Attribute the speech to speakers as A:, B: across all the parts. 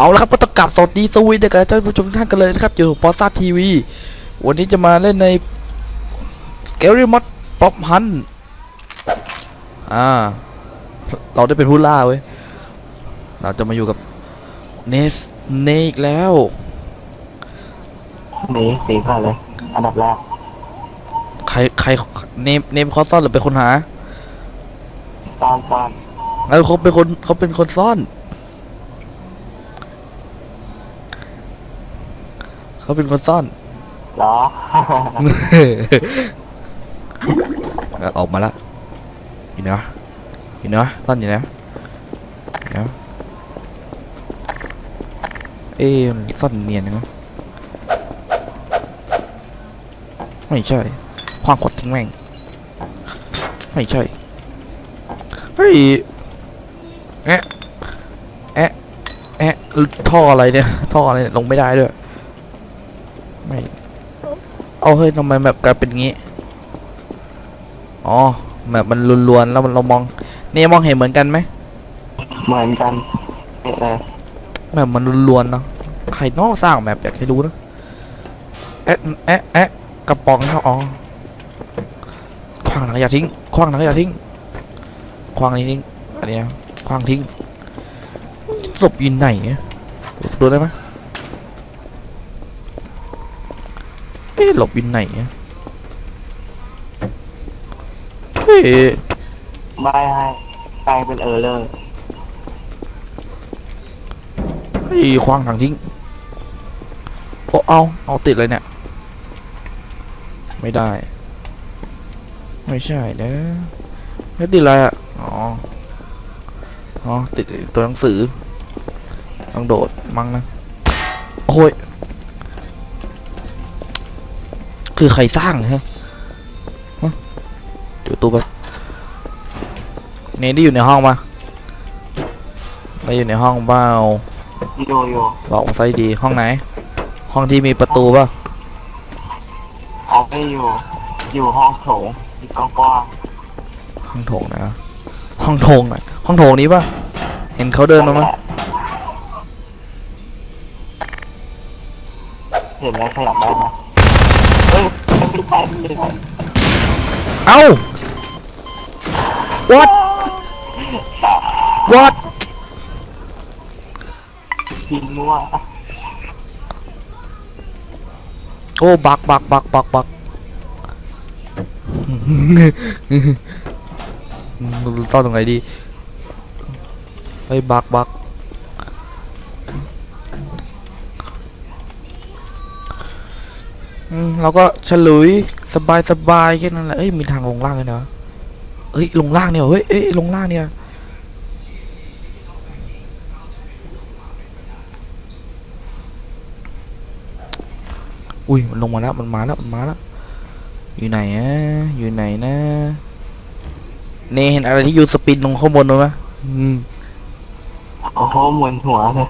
A: เอาละครับก็ต้องกลับสวัสดีสวีเด็กบท่านผู้ชมทุกท่านกันเลยนะครับอยู่ปอซ่าทีวีวันนี้จะมาเล่นในเกลลี่มอดป๊อปฮันอ่า เราได้เป็นผู้ล่าเว้ย เราจะมาอยู่กับเนสเนอีกแล้ว
B: หนีสีก่อนเลย อันดับแรก
A: ใครใครเนมเนมเขาซ่อนหรือเป็นคนหา
B: ซ่อนซ่อน
A: เออเขาเป็นคนเขาเป็นคนซ่อน เขาเป็นคนซ่อน
B: เหรอ
A: เออออกมาละอยู่นะอยู่นะซ่อนอยู่นะเดี๋ยวเอ๊ะมันซ่อนเนียนนะไม่ใช่คว้างขดทิ้งแม่งไม่ใช่เฮ้ยแอะแอะแอะท่ออะไรเนี่ยท่ออะไรเนี่ยลงไม่ได้ด้วยไม่ เอาเฮ้ยทำไมแบบกลายเป็นงี้ อ๋อแบบมันลวนๆแล้วมันเรามอง นี่มองเห็นเหมือนกันไหม
B: เหมือนกันเอ๊ะเลย
A: แบบมันลวนๆเนาะใครนอกสร้างแบบอยากให้รู้นะแอะแอะแอะกระป๋องครับอ๋อคว้างหนังอย่าทิ้งคว้างหนังอย่าทิ้งคว้างนี้ทิ้งอันนี้นะคว้างทิ้งศพอยินไหนเนี่ยดูได้ไหมเอ๊ะหลบอยินไหนเนี่ยเฮ้ย
B: ใบให้กลายเป็นเออร์เลอร์
A: เฮ้ยคว้างถังทิ้งโอ้เอาเอาติดเลยเนี่ย ไม่ได้ ไม่ใช่นะแล้วติดอะไรอะอ๋ออ๋อติดตัวหนังสือต้องโดดมั้งนะโอ้ย คือใครสร้างฮะฮะจุดตู้ไปเนได้อยู่ในห้องปะไปอยู่ในห้องเปล่า
B: อยู่อยู่
A: บอกมาซะดีห้องไหน ห้องที่มีประตูป่ะ
B: ออกไม่อยู่ อยู่ห้องโถงที่กว้าง
A: ห้องโถงนะ ห้องโถงไหนห้องโถงนี้ป่ะเห็นเขา
B: ๆ
A: เดินมาไหม
B: เห็นแล้วขยับได้ไหมเอ้ยไม่ใช่ไม่ใช่
A: เอ้า what what
B: พินมั่ว
A: โอ้บักบักบักบักบักต้อนตรงไหนดีไอ้ยบักบักอืม เราก็ฉลุยสบายสบายแค่นั้นแหละเอ้ยมีทางลงล่างเลยนะเอ้ยลงล่างเนี่ยเฮ้ยเอ้ยลงล่างเนี่ยอุ้ยมันลงมาแล้วมันมาแล้วมันมาแล้วอยู่ไหนอะอยู่ไหนนะเนเห็นอะไรที่อยู่สปินลงข้างบนไหมอืม
B: โอ้โหหมุนหัวเลย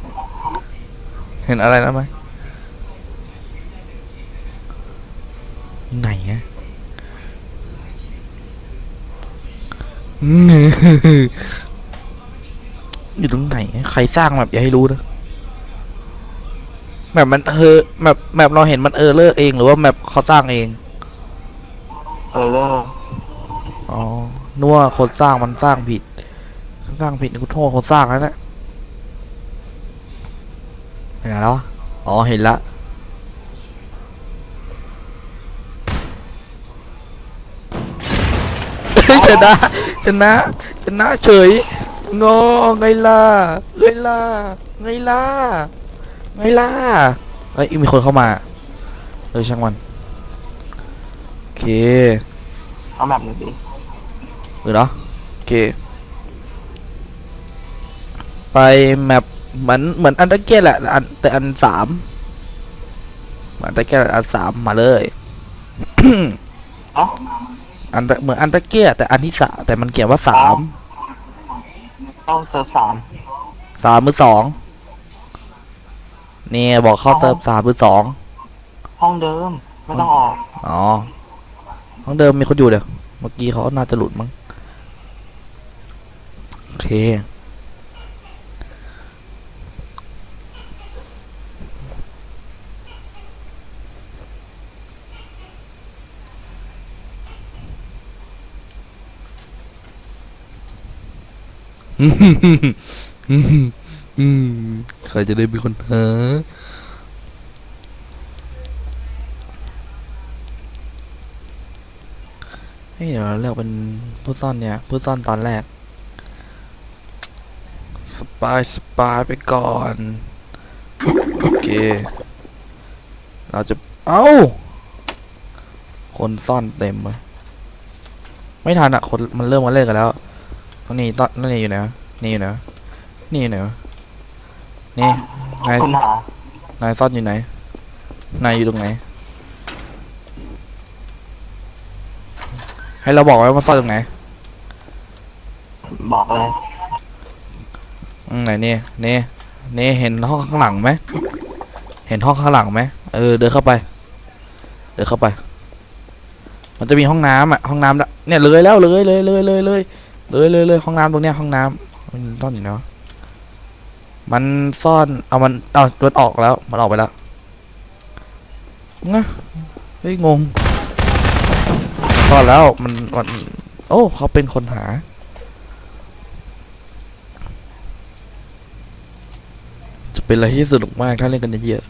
A: เห็นอะไรแล้วไหมไหนอะ อืมอยู่ตรงไหนอะใครสร้างแบบอย่าให้รู้นะแบบมันเออแบบแบบเราเห็นมันเออเลอร์เองหรือว่าแบบเขาสร้างเอง
B: เออร์เลอร์
A: อ๋อนัวาคนสร้างมันสร้างผิด สร้างผิดนี่กูโทษคนสร้างแล้วนะเห็นไหนแล้ววะอ๋อเห็นละชนะ ชนะชนะเฉยงอไงล่ะไงล่ะไงล่ะไงล่ะเอ้ยมีคนเข้ามาเออช่างมันโอเค
B: เอาแบบนี้สิ
A: หรือเนาะโอเค ไปแมปเหมือนเหมือนอันตะเกียแหละอันแต่อันสามเหมือนอันตะเกียอันสามมาเลย
B: เอ้า
A: อันตะเหมือนอันตะเกียแต่อันที่สามแต่มันเขียนว่าสาม
B: ต้องเซิร์ฟสาม
A: สามมือสองเนี่ยบอกเข้าเซิร์ฟสามมือสอง
B: ห้องเดิมไม่ต้องออก
A: อ๋อห้องเดิมมีคนอยู่เดี๋ยวเมื่อกี้เขาน่าจะหลุดมั้งโอเค อืมอืมอืม ใครจะได้เป็นคนหาเฮ้ยเดี๋ยวเราเลือกเป็นผู้ซ่อนเนี่ยผู้ซ่อนตอนแรก สปายสปายไปก่อน โอเค เราจะ เอ้า คนซ่อนเต็มเลยไม่ทันอะคนมันเริ่มมาเล่นกันแล้ว ต้องนี่ต้อนนั่นนี่อยู่ไหนวะนี่อยู่ไหนวะนี่อยู่ไหนวะนี่นาย
B: คุณหานา
A: ยซ่อนอยู่ไหน นายอยู่ตรงไหน ให้เราบอกไว้ว่าซ่อนตรงไหน
B: บอกเลย
A: อืมไหนนี่นี่นี่เห็นห้องข้างหลังไหม เห็นห้องข้างหลังไหมเออเดินเข้าไป เดินเข้าไป มันจะมีห้องน้ำอะห้องน้ำน่ะเนี่ยเลยแล้วเลยเลยเลยเลยเลย เลยเลยเลยห้องน้ำตรงเนี้ยห้องน้ำมันซ่อนอยู่เนาะมันซ่อนเอามันเอามันออกแล้ว มันออกไปแล้วงะเฮ้ยงงซ่อนแล้วมันมันโอ้เขาเป็นคนหาจะเป็นอะไรที่สนุกมากถ้าเล่นกันเยอะ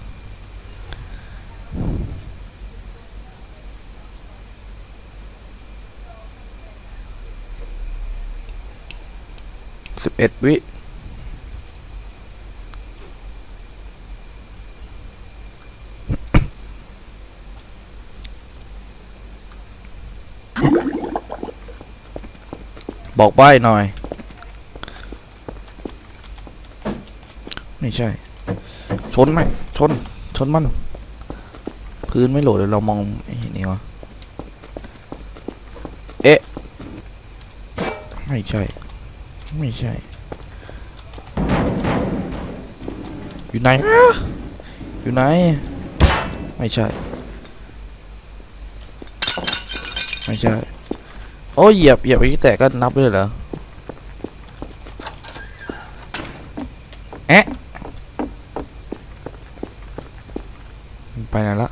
A: สิบเอ็ดวิบอกใบ้หน่อย ไม่ใช่ ชนไหมชน ชนมัน พื้นไม่โหลดเดี๋ยเรามองไอ้นี่วะ เอ๊ะ ไม่ใช่ ไม่ใช่ อยู่ไหน อยู่ไหน ไม่ใช่ ไม่ใช่ โอ้ยเหยียบเหยียบไปที่แตกก็นับด้วยเหรอแอะไปไหนละ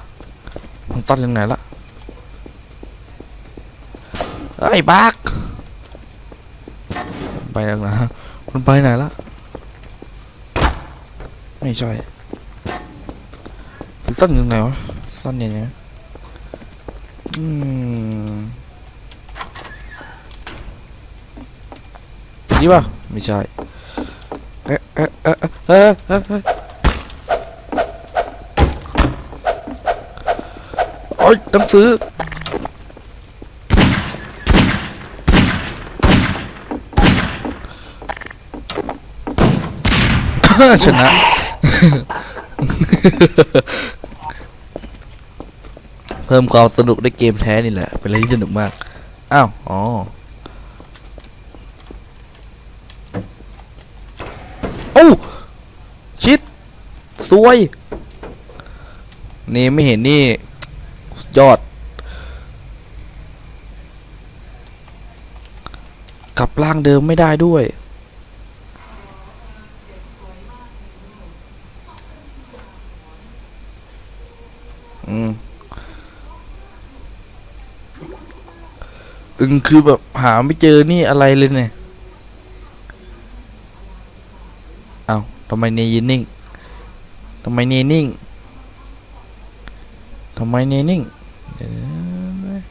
A: มันตัดยังไหนละเอ้ยบัก ไปทางไหนมันไปไหนละไม่ใช่มันตั้งยังไงวะสั้นยังไงอืมนี่ป่ะไม่ใช่เอ๊ะเอ๊ะเอ๊ะเอ๊ะเอ๊ะเอ๊ะโอ๊ยหนังสือ ชนะ เพิ่มความสนุกในเกมแท้นี่แหละ เป็นอะไรที่สนุกมาก อ้าว อ๋อ โอ้ ชิดสวย นี่ไม่เห็นนี่ ยอด กลับร่างเดิมไม่ได้ด้วย อืม อึงคือแบบหาไม่เจอนี่อะไรเลยเนี่ย เอาทำไมเนยืนนิ่งทำไมเนยนิ่งทำไมเนยนิ่งเดี๋ยวนะ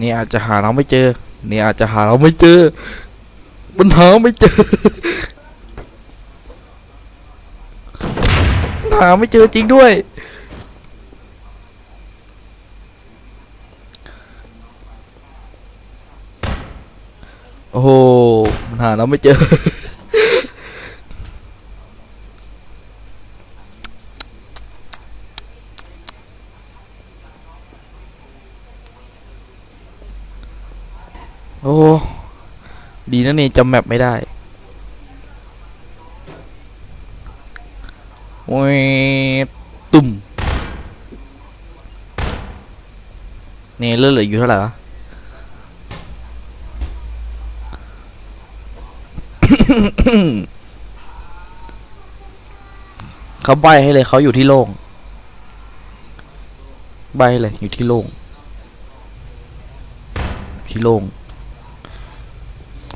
A: นี่อาจจะหาเราไม่เจอ นี่อาจจะหาเราไม่เจอ มันหาไม่เจอ หาไม่เจอจริงด้วย โอ้โหมันหาเราไม่เจอ โอ้ ดีนะนี่จำแมปไม่ได้โอ้ยตุ่ม นี่เลือดเหลืออยู่เท่าไหร่วะ เขาใบให้เลยเขาอยู่ที่โล่งใบเลยอยู่ที่โล่งที่โล่ง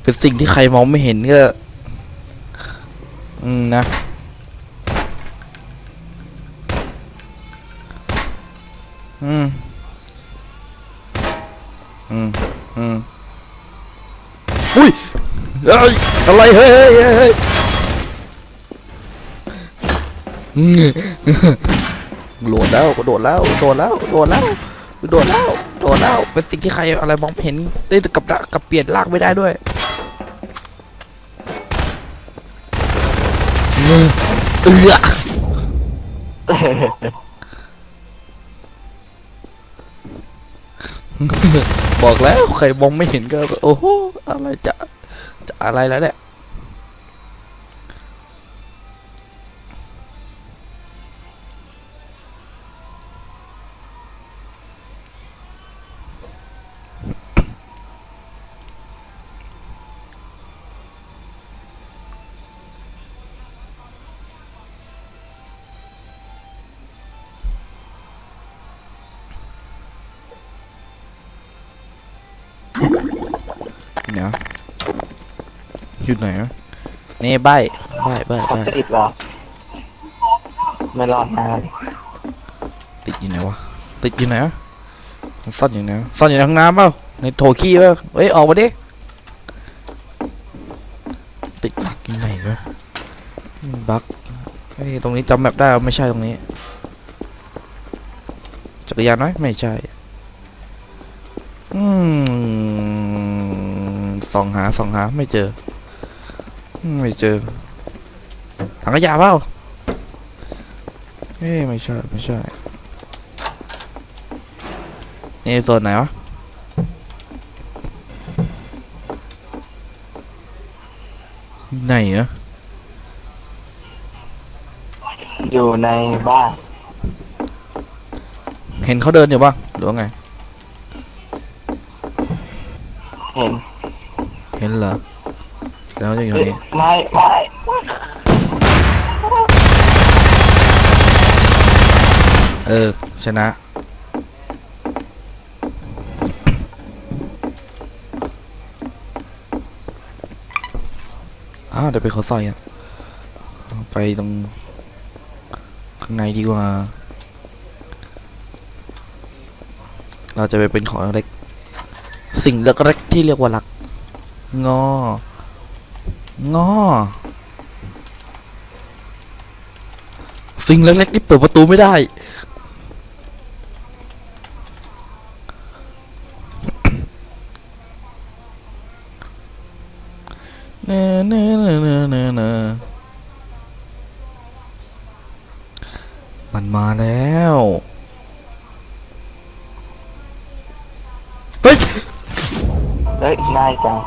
A: เป็นสิ่งที่ใครมองไม่เห็นก็ อืมนะอืมอืมอืมอุ้ยเอ้ย อะไรเฮ้ยเฮ้ยเฮ้ยโหลดแล้วโดดแล้วโดดแล้วโดดแล้วโดดแล้วโดดแล้วเป็นสิ่งที่ใครอะไรมองเห็นได้กับกับเปลี่ยนลากไม่ได้ด้วยเอือบอกแล้วใครมองไม่เห็นก็โอ้โหอะไรจะจะ อะไรแล้วเนี่ยเดี๋ยว อยู่ไหนวะนี่ใบใบใบ
B: เขา
A: ใบ
B: ติดเหรอไม่รอดนาน
A: ติดอยู่ไหนวะติดอยู่ไหนวะมันซ่อนอยู่ไหนวะซ่อนอยู่ในห้องน้ำเปล่าในโถขี้เปล่าเฮ้ยออกมาดิติดบักอยู่ไหนวะอืมบักเฮ้ยตรงนี้จำแบบได้ว่าไม่ใช่ตรงนี้จักรยานไหมไม่ใช่อืมส่องหาส่องหาไม่เจออืม ไม่เจอถังขยะเปล่าเอ้ยไม่ใช่ไม่ใช่นี่โซนไหนวะไหนอะ
B: อยู่ในบ้าน
A: เห็นเขาเดินอยู่ป่ะหรือว่าไง
B: เห็น
A: เห็นเหรอ แล้วจะอยู่นี่
B: ไม่ไม่
A: เออ ชนะ อ้าวเดี๋ยวไปเขาซอยอะ ไปตรง ข้างในดีกว่า เราจะไปเป็นของเล็ก สิ่งเล็กๆที่เรียกว่ารัก งอ งอสิ่งเล็กๆที่เปิดประตูไม่ได้ เนเนเนเนเนเนมันมาแล้วเฮ้ย
B: เอ้ยง่ายจัง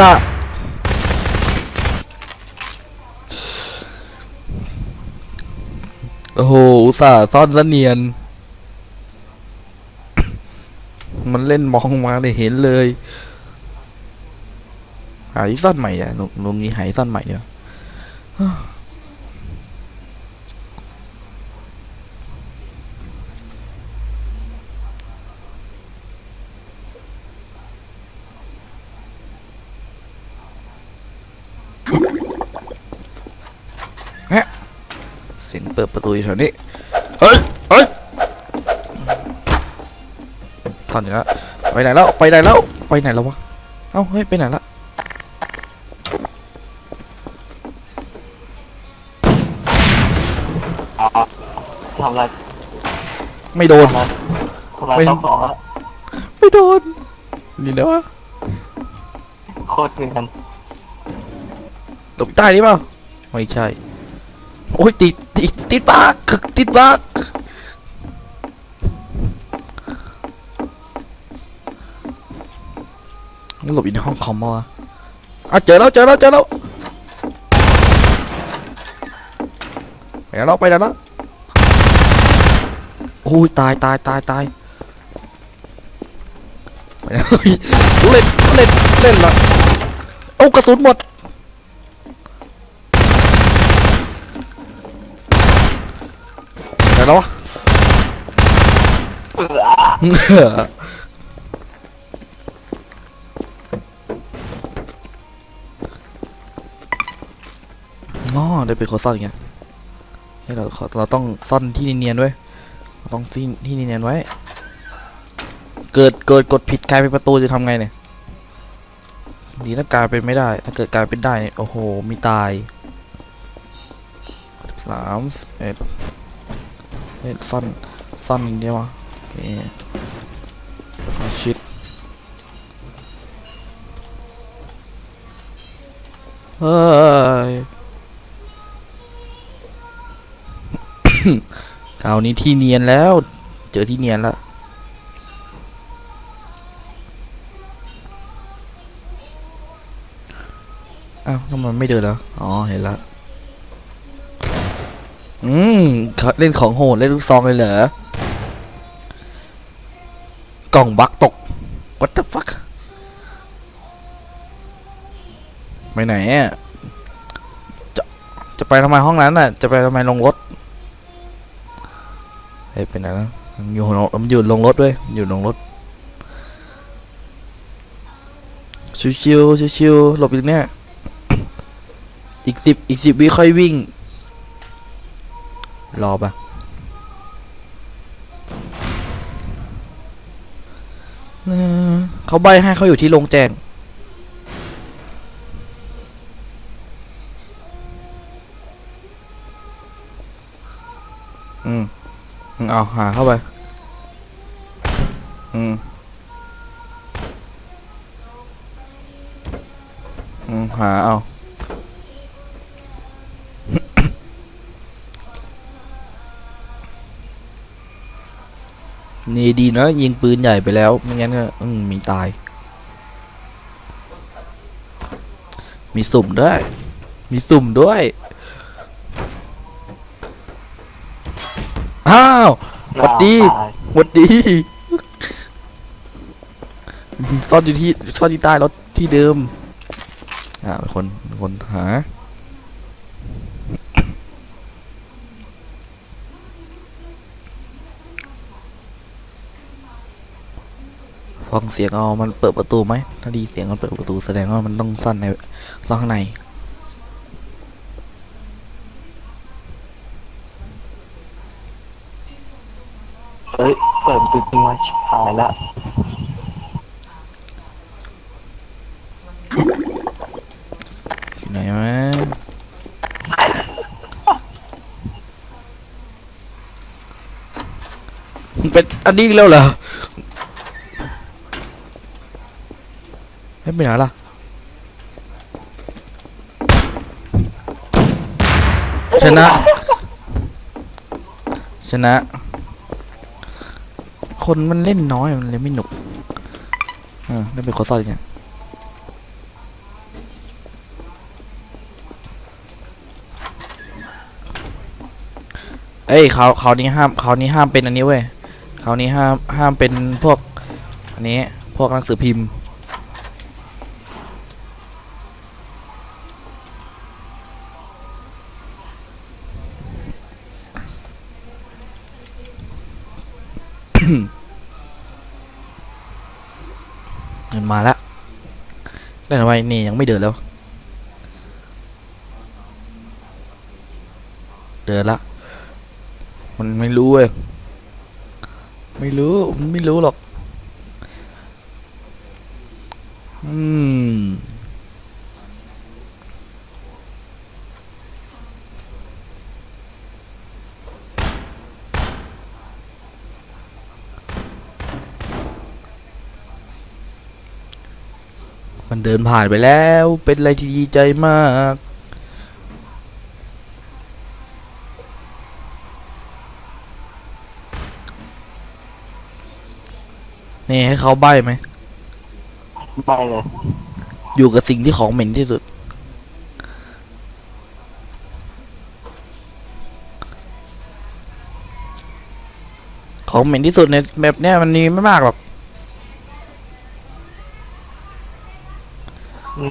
A: ตะโอ้โห อุตส่าห์ซ่อนซะเนียน มันเล่นมองมาเลยเห็นเลย หายซ่อนใหม่อะลุงลุงนี้หายซ่อนใหม่เดี๋ยวเสียงเปิดประตูอยู่แถวนี้ เฮ้ย เฮ้ยซ่อนอยู่แล้วไปไหนแล้ว ไปไหนแล้ว ไปไหนแล้ววะ เอ้า เฮ้ย ไปไหนละ
B: อ๋อทำอะไร
A: ไม่โดน
B: ทำอะไรทำอะไร
A: ไม่
B: เจ้าของอะ
A: ไม่โดน นี่แล้ววะ
B: โคตรเนียน
A: ตกใต้นี่เปล่าไม่ใช่ โอ้ยติดติดติดปากติดปากมันหลบอยู่ในห้องคอมมาวะอะเจอแล้วเจอแล้วเจอแล้วไปแล้วไปแล้วโอ้ยตายตายตายตายไปแล้วเฮ้ยเล่นเล่นเล่นละเอากระสุนหมด
B: เขา
A: อ๋อได้ไปขอซ่อนไงให้เราเราต้องซ่อนที่เนียนๆด้วยต้องที่ที่เนียนๆไว้ เกิดเกิดกดผิดกลายเป็นประตูจะทำไงเนี่ยดีนะกลายเป็นไม่ได้ ถ้าเกิดกลายเป็นได้เนี่ยโอ้โหมีตายสามเอ็ด เอ็ดซ่อนซ่อนอย่างเดียวอะโอเคเอาชิดเฮ้ยคราวนี้ที่เนียนแล้ว เจอที่เนียนแล้วอ้าวทำไมไม่เดินแล้วอ๋อ เห็นแล้ว อืมเขาเล่นของโหดเล่นลูกซองเลยเหรอกล่องบักตก what the fuck ไปไหนอะจะจะไปทำไมห้องนั้นน่ะ จะไปทำไมลงรถเฮ้ยเป็นไหนแล้วมันอยู่ลงมันอยู่ลงรถด้วยอยู่ลงรถชิวๆชิวๆหลบอยู่เนี่ยอีกสิบอีกสิบวิค่อยวิ่ง รอปะเขาใบให้เขาอยู่ที่โรงแจงอืมอืมเอาหาเข้าไป อืม อืม หาเอา นี่ดีนะยิงปืนใหญ่ไปแล้ว ไม่งั้นก็อืมมีตาย มีสุ่มด้วย มีสุ่มด้วย อ้าวสวัสดี
B: ตาย
A: หวัดดีซ่อนอยู่ที่ซ่อนอยู่ใต้รถที่เดิม อ่าเป็นคนเป็นคนหา ฟังเสียงเอามันเปิดประตูไหมถ้าดีเสียงมันเปิดประตูแสดงว่ามันต้องซ่อนในซ่อนข้างใน
B: เฮ้ยเปิดประตูจริงว่าชิบหายละ
A: อยู่ไหนวะมันเป็นอันนี้อีกแล้วเหรอ ไม่เป็นล่ะชนะ ชนะ คนมันเล่นน้อยมันเลยไม่หนุกอ่าได้เป็นคนซ่อนอีกเนี่ยเอ้ยเขาเขานี้ห้ามเขานี้ห้ามเป็นอันนี้เว้ยเขานี้ห้ามห้ามเป็นพวก อันนี้ พวกหนังสือพิมพ์ เงินมาแล้วไว้นี่ยังไม่เดินแล้ว เดินละ มันไม่รู้เว้ยไม่รู้ มันไม่รู้หรอก อืม มันเดินผ่านไปแล้ว เป็นอะไรที่ดีใจมาก นี่ให้เขาใบ้ไหม
B: ไปเลย
A: อยู่กับสิ่งที่ของเหม็นที่สุด ของเหม็นที่สุดในแบบเนี้ยมันมีไม่มากหรอก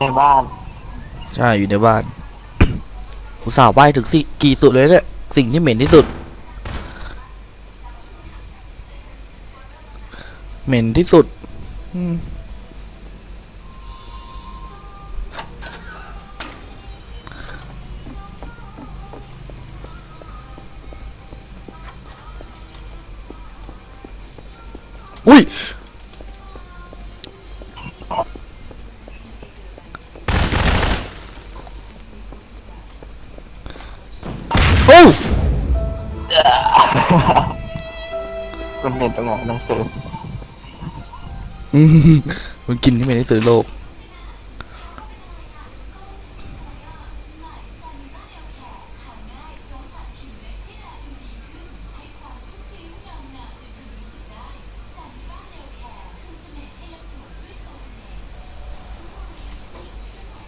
B: ในบ้าน
A: ใช่อยู่ในบ้านอุตส่าห์ใบ้ถึงสิกี่สุดเลยเนี่ยสิ่งที่เหม็นที่สุด เหม็นที่สุด อืม มันกินที่ไม่ได้ซื้อโลก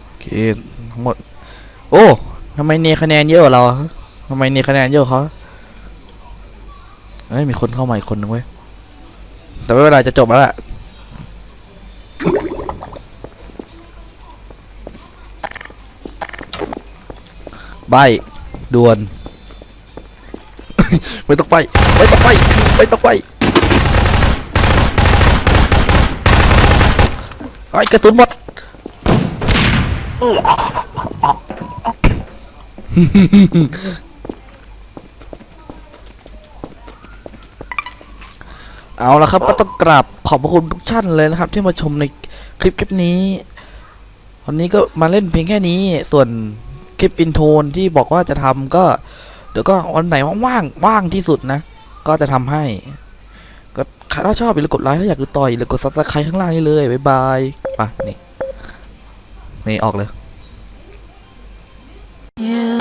A: โอเค ทั้งหมด โอ้ทำไมเนคะแนนเยอะกว่าเราทำไมเนคะแนนเยอะเขาเอ้ย มีคนเข้ามาอีกคนนึงเว้ย แต่ไม่เป็นไรจะจบแล้วแหละ ใบด่วน ไม่ต้องไป ไม่ต้องไป ไม่ต้องไปไอ้กระสุนหมด
B: เออ
A: เอาละครับ ก็ต้องกราบขอบพระคุณทุกท่านเลยนะครับ ที่มาชมในคลิปคลิปนี้ วันนี้ก็มาเล่นเพียงแค่นี้ส่วน คลิปอินโทนที่บอกว่าจะทำก็ เดี๋ยวก็วันไหนว่างๆว่างที่สุดนะ ก็จะทำให้ ก็ถ้าชอบอย่าลืมกดไลค์ถ้าอยากดูต่อยอย่าลืมกดซับสไครต์ข้างล่างนี้เลยบ๊ายบายปนี่นี่ออกเลย yeah.